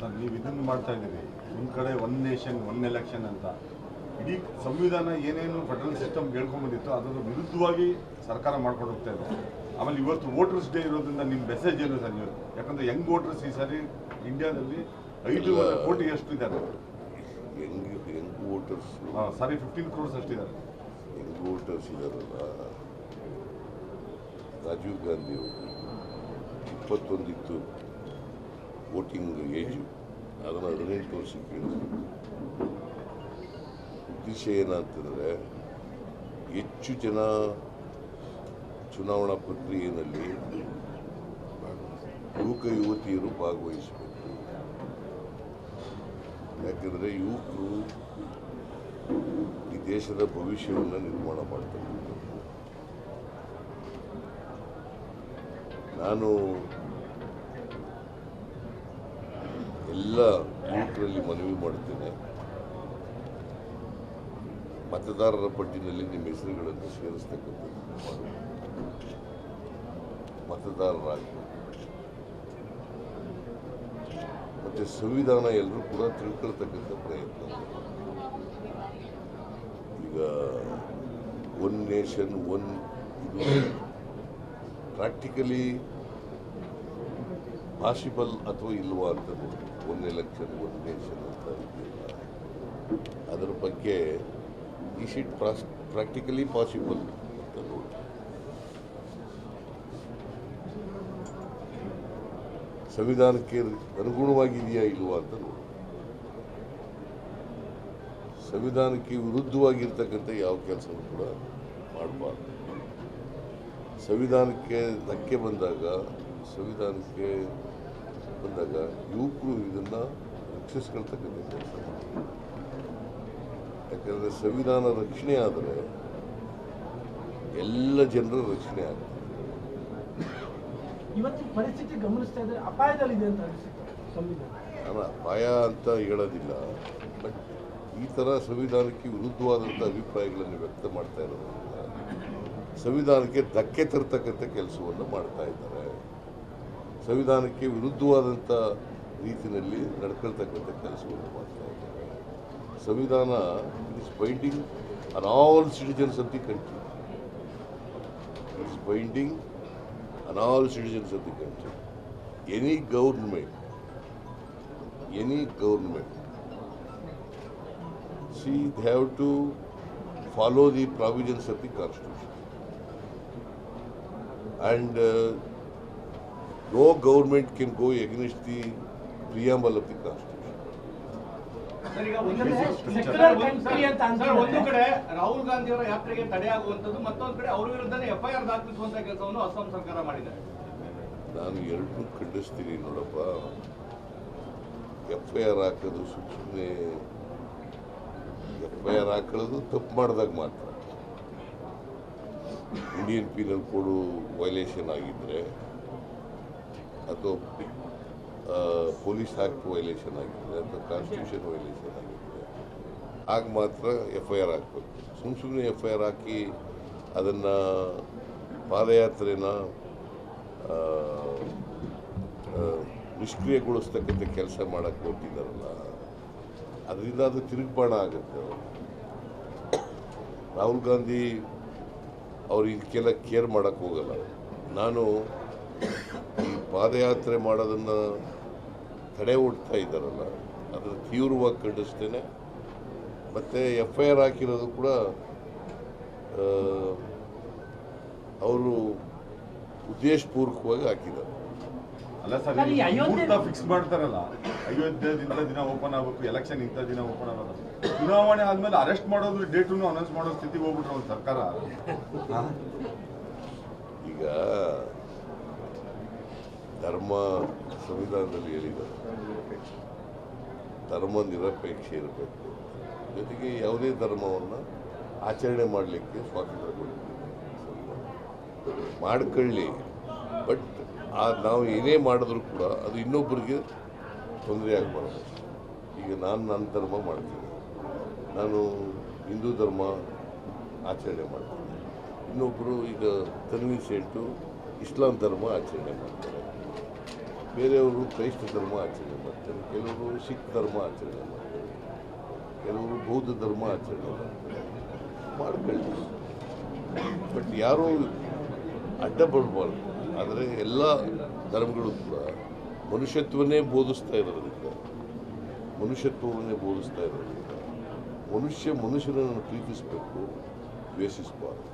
Sir ನೀವು ಇದನ್ನು ಮಾಡ್ತಾ ಇದ್ದೀರಿ. ಒಂದು ಕಡೆ ಒನ್ ನೇಷನ್ ಒನ್ ಎಲೆಕ್ಷನ್ ಅಂತ. ಇಡೀ ಸಂವಿಧಾನ ಏನೇನು ಫೆಡರಲ್ ಸಿಸ್ಟಮ್ ಹೇಳ್ಕೊಂಡ್ಬಂದಿತ್ತು ಅದರ ವಿರುದ್ಧವಾಗಿ ಸರ್ಕಾರ ಮಾಡ್ಕೊಂಡು ಹೋಗ್ತಾ ಇದೆ. ಆಮೇಲೆ ಇವತ್ತು ವೋಟರ್ಸ್ ಡೇ ಇರೋದ್ರಿಂದ ನಿಮ್ಮ ಮೆಸೇಜ್ ಏನು ಸರ್ ನೀವು? ಯಾಕಂದ್ರೆ ಯಂಗ್ ವೋಟರ್ಸ್ ಈ ಸಾರಿ ಇಂಡಿಯಾದಲ್ಲಿ ಐದೂವರೆ ಕೋಟಿ ಎಷ್ಟು ಇದ್ದಾರೆ young young voters sorry fifteen crores ಅಷ್ಟಿದ್ದಾರೆ. Young voters ಇದಾರಲ್ಲ. ರಾಜೀವ್ ಗಾಂಧಿ ಅವರು ಇಪ್ಪತ್ತೊಂದಿತ್ತು. Voting age. ಅದನ್ನು ಹದಿನೆಂಟು ವರ್ಷಕ್ಕೆ ಇಳಿಸ್ಬೇಕು ಉದ್ದೇಶ ಏನಂತಂದರೆ ಹೆಚ್ಚು ಜನ ಚುನಾವಣಾ ಪ್ರಕ್ರಿಯೆಯಲ್ಲಿ ಯುವಕ ಯುವತಿಯರು ಭಾಗವಹಿಸಬೇಕು. ಯಾಕೆಂದರೆ ಯುವಕರು ಈ ದೇಶದ ಭವಿಷ್ಯವನ್ನು ನಿರ್ಮಾಣ ಮಾಡ್ತಾರೆ ನಾನು ಎಲ್ಲ ಯುವಕರಲ್ಲಿ ಮನವಿ ಮಾಡುತ್ತೇನೆ ಮತದಾರರ ಪಟ್ಟಿನಲ್ಲಿ ನಿಮ್ಮ ಹೆಸರುಗಳನ್ನು ಸೇರಿಸ್ತಕ್ಕಂಥದ್ದು ಮಾಡಿ. ಮತದಾರರಾಗಿ ಮತ್ತೆ ಸಂವಿಧಾನ ಎಲ್ಲರೂ ಕೂಡ ತಿಳ್ಕೊಳ್ತಕ್ಕಂಥ ಪ್ರಯತ್ನ. ಈಗ ಒನ್ ನೇಷನ್, ಒನ್ ಇದು ಪ್ರಾಕ್ಟಿಕಲಿ ಪಾಸಿಬಲ್ ಅಥವಾ ಇಲ್ವಾ ಅಂತ ಒನ್ ಎಲೆಕ್ಷನ್ ಒಂದು ನೇಷನ್ ಅಂತ ಇದೆಯಲ್ಲ ಅದರ ಬಗ್ಗೆ ಈ ಶಿಟ್ ಪ್ರಾಸ್ ಪ್ರಾಕ್ಟಿಕಲಿ ಪಾಸಿಬಲ್ ಅಂತ ನೋಡಿ. ಸಂವಿಧಾನಕ್ಕೆ ಅನುಗುಣವಾಗಿದೆಯಾ ಇಲ್ವಾ ಅಂತ ನೋಡಿ. ಸಂವಿಧಾನಕ್ಕೆ ವಿರುದ್ಧವಾಗಿರ್ತಕ್ಕಂಥ ಯಾವ ಕೆಲಸವೂ ಕೂಡ ಮಾಡಬಾರ್ದು. ಸಂವಿಧಾನಕ್ಕೆ ಧಕ್ಕೆ ಬಂದಾಗ ಸಂವಿಧಾನಕ್ಕೆ ಬಂದಾಗ ಯುವಕರು ಇದನ್ನು ರಕ್ಷಿಸ್ಕೊಳ್ತಕ್ಕಂಥ ಕೆಲಸ ಯಾಕಂದರೆ ಸಂವಿಧಾನ ರಕ್ಷಣೆ ಆದರೆ ಎಲ್ಲ ಜನರ ರಕ್ಷಣೆ ಆಗ್ತದೆ ಇವತ್ತಿನ ಪರಿಸ್ಥಿತಿ ಗಮನಿಸ್ತಾ ಅಪಾಯದಲ್ಲಿದೆ ಅಂತ ನಾನು ಅಪಾಯ ಅಂತ ಹೇಳೋದಿಲ್ಲ ಬಟ್ ಈ ಥರ ಸಂವಿಧಾನಕ್ಕೆ ವಿರುದ್ಧವಾದಂಥ ಅಭಿಪ್ರಾಯಗಳನ್ನು ವ್ಯಕ್ತ ಮಾಡ್ತಾ ಇರೋದ್ರಿಂದ ಸಂವಿಧಾನಕ್ಕೆ ಧಕ್ಕೆ ತರ್ತಕ್ಕಂಥ ಕೆಲಸವನ್ನು ಮಾಡ್ತಾ ಇದ್ದಾರೆ. ಸಂವಿಧಾನಕ್ಕೆ ವಿರುದ್ಧವಾದಂಥ ರೀತಿಯಲ್ಲಿ ನಡ್ಕೊಳ್ತಕ್ಕಂಥ ಕೆಲಸವನ್ನು ಮಾಡ್ತಾ ಸಂವಿಧಾನ is binding on all citizens of the country is binding on all citizens of the country any government any government see have to follow the provisions of the constitution. And uh, no government can go against the preamble of the constitution. ಅಂತ sir, ಒಂದು ಕಡೆ ರಾಹುಲ್ ಗಾಂಧಿ ಅವರ ಯಾತ್ರೆಗೆ ತಡೆ ಆಗುವಂತದ್ದು ಮತ್ತೊಂದು ಕಡೆ ಅವ್ರ ವಿರುದ್ಧನೇ FIR ದಾಖಲಿಸುವಂತ ಕೆಲಸವನ್ನು ಅಸ್ಸಾಂ ಸರ್ಕಾರ ಮಾಡಿದೆ ನಾನು ಎರಡನ್ನೂ ಖಂಡಿಸ್ತೀನಿ ನೋಡಪ್ಪ. ಎಫ್ ಐ ಆರ್ ಹಾಕೋದು ಸುಮ್ಮನೆ ಎಫ್ ಐ ಆರ್ ಹಾಕೊಳ್ಳೋದು ತಪ್ಪು ಮಾಡಿದಾಗ ಮಾತ್ರ. ಇಂಡಿಯನ್ ಪೀನಲ್ ಕೋಡು ವೈಲೇಷನ್ ಆಗಿದ್ದರೆ ಅಥವಾ ಪೊಲೀಸ್ ಆ್ಯಕ್ಟ್ ವೈಲೇಷನ್ ಆಗಿದೆ ಅಥವಾ ಕಾನ್ಸ್ಟಿಟ್ಯೂಷನ್ ವೈಲೇಷನ್ ಆಗಿದೆ. ಆಗ ಮಾತ್ರ ಎಫ್ ಐ ಆರ್ ಹಾಕಬೇಕು. ಸುಮ್ಮ ಸುಮ್ಮನೆ ಎಫ್ ಐ ಆರ್ ಹಾಕಿ ಅದನ್ನು ಪಾದಯಾತ್ರೆನ ನಿಷ್ಕ್ರಿಯಗೊಳಿಸ್ತಕ್ಕಂಥ ಕೆಲಸ ಮಾಡಕ್ಕೆ ಕೊಟ್ಟಿದ್ದಾರಲ್ಲ ಅದರಿಂದ ಅದು ತಿರುಗ್ಬಾಣ ಆಗುತ್ತೆ ರಾಹುಲ್ ಗಾಂಧಿ ಅವ್ರು ಇದಕ್ಕೆಲ್ಲ ಕೇರ್ ಮಾಡೋಕ್ಕೆ ಹೋಗಲ್ಲ. ನಾನು ಈ ಪಾದಯಾತ್ರೆ ಮಾಡೋದನ್ನು ತಡೆ ಓಡ್ತಾ ಇದ್ದಾರಲ್ಲ ಅದನ್ನು ತೀವ್ರವಾಗಿ ಖಂಡಿಸ್ತೇನೆ. ಮತ್ತು ಎಫ್ ಐ ಆರ್ ಹಾಕಿರೋದು ಕೂಡ ಅವರು ಉದ್ದೇಶಪೂರ್ವಕವಾಗಿ ಹಾಕಿದ್ದಾರೆ. ಅಲ್ಲ ಸರ್ ಮುಹೂರ್ತ ಫಿಕ್ಸ್ ಮಾಡ್ತಾರಲ್ಲ ಅಯೋಧ್ಯೆ ಇಂಥ ದಿನ ಓಪನ್ ಆಗಬೇಕು ಎಲೆಕ್ಷನ್ ಇಂಥ ದಿನ ಓಪನ್ ಆಗೋದು. ಚುನಾವಣೆ ಆದ್ಮೇಲೆ ಅರೆಸ್ಟ್ ಮಾಡೋದು ಡೇಟನ್ನು ಅನೌನ್ಸ್ ಮಾಡೋ ಸ್ಥಿತಿ ಹೋಗ್ಬಿಟ್ರೆ ಒಂದು ಸರ್ಕಾರ. ಈಗ ಧರ್ಮ ಸಂವಿಧಾನದಲ್ಲಿ ಹೇಳಿದ್ದಾರೆ. ಧರ್ಮ ನಿರಪೇಕ್ಷೆ ಇರಬೇಕು ಜೊತೆಗೆ ಯಾವುದೇ ಧರ್ಮವನ್ನು ಆಚರಣೆ ಮಾಡಲಿಕ್ಕೆ ಸ್ವಾತಂತ್ರ್ಯ ಕೊಡ್ತೀವಿ ಮಾಡ್ಕೊಳ್ಳಿ. ಬಟ್ ಆ ನಾವು ಏನೇ ಮಾಡಿದ್ರೂ ಕೂಡ ಅದು ಇನ್ನೊಬ್ಬರಿಗೆ ತೊಂದರೆ ಆಗಬಾರ್ದು. ಈಗ ನಾನು ನನ್ನ ಧರ್ಮ ಮಾಡ್ತೀನಿ. ನಾನು ಹಿಂದೂ ಧರ್ಮ ಆಚರಣೆ ಮಾಡ್ತೀನಿ. ಇನ್ನೊಬ್ಬರು ಈಗ ತನ್ವಿ ಸೇಟು ಇಸ್ಲಾಂ ಧರ್ಮ ಆಚರಣೆ ಮಾಡ್ತಾರೆ. ಬೇರೆಯವರು ಕ್ರೈಸ್ತ ಧರ್ಮ ಆಚರಣೆ ಮಾಡ್ತಾರೆ. ಕೆಲವರು ಸಿಖ್ ಧರ್ಮ ಆಚರಣೆ ಮಾಡ್ತಾರೆ. ಕೆಲವರು ಬೌದ್ಧ ಧರ್ಮ ಆಚರಣೆ ಮಾಡ್ತಾರೆ. ಬಟ್ ಯಾರೂ ಅಡ್ಡ ಬರಬಾರ್ದು. ಆದರೆ ಎಲ್ಲ ಧರ್ಮಗಳು ಕೂಡ ಮನುಷ್ಯತ್ವನೇ ಬೋಧಿಸ್ತಾ ಇರೋದ್ರಿಂದ, ಮನುಷ್ಯತ್ವವನ್ನೇ ಬೋಧಿಸ್ತಾ ಇರೋದ್ರಿಂದ, ಮನುಷ್ಯ ಮನುಷ್ಯನನ್ನು ಪ್ರೀತಿಸಬೇಕು, ದ್ವೇಷಿಸಬಾರ್ದು.